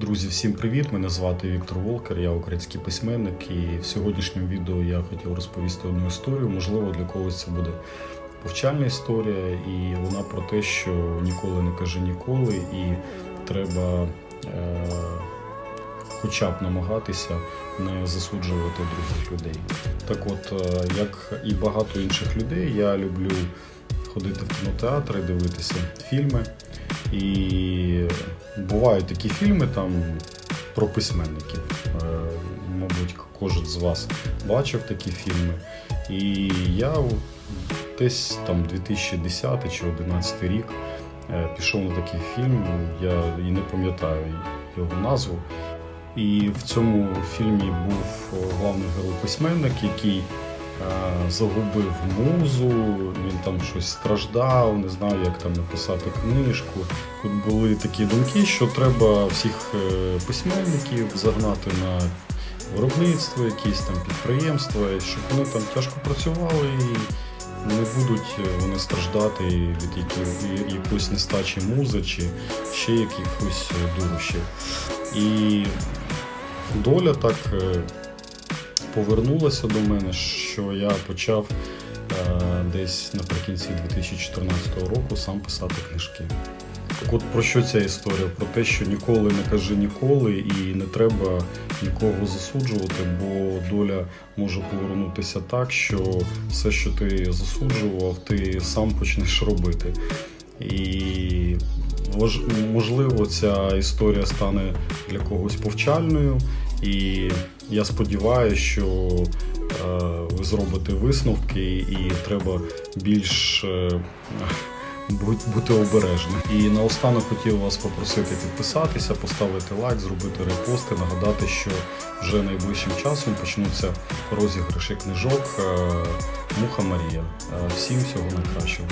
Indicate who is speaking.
Speaker 1: Друзі, всім привіт! Мене звати Віктор Волкер, я український письменник, і в сьогоднішньому відео я хотів розповісти одну історію. Можливо, для когось це буде повчальна історія, і вона про те, що ніколи не кажи ніколи, і треба е, хоча б намагатися не засуджувати других людей. Так от, е, як і багато інших людей, я люблю ходити в кінотеатри, дивитися фільми. І бувають такі фільми там про письменників. Е, Мабуть, кожен з вас бачив такі фільми. І я десь там 2010 чи 2011 рік е, пішов на такий фільм. Я і не пам'ятаю його назву. І в цьому фільмі був головний герой письменник, який е, загубив музу, він там щось страждав, не знав, як там написати книжку. Тут були такі думки, що треба всіх е, письменників загнати на виробництво, якісь там підприємства, щоб вони там тяжко працювали і не будуть е, вони страждати від якоїсь нестачі музи чи ще якихось е, дурощів. І доля так е, повернулася до мене, що я почав е, десь наприкінці 2014 року сам писати книжки. Так от про що ця історія? Про те, що ніколи не кажи ніколи і не треба нікого засуджувати, бо доля може повернутися так, що все, що ти засуджував, ти сам почнеш робити. І можливо, ця історія стане для когось повчальною, і я сподіваюся, що е, ви зробите висновки, і треба більш е, бути обережним. І наостанок хотів вас попросити підписатися, поставити лайк, зробити репости, нагадати, що вже найближчим часом почнуться розіграші книжок е, Муха Марія. Всім всього найкращого.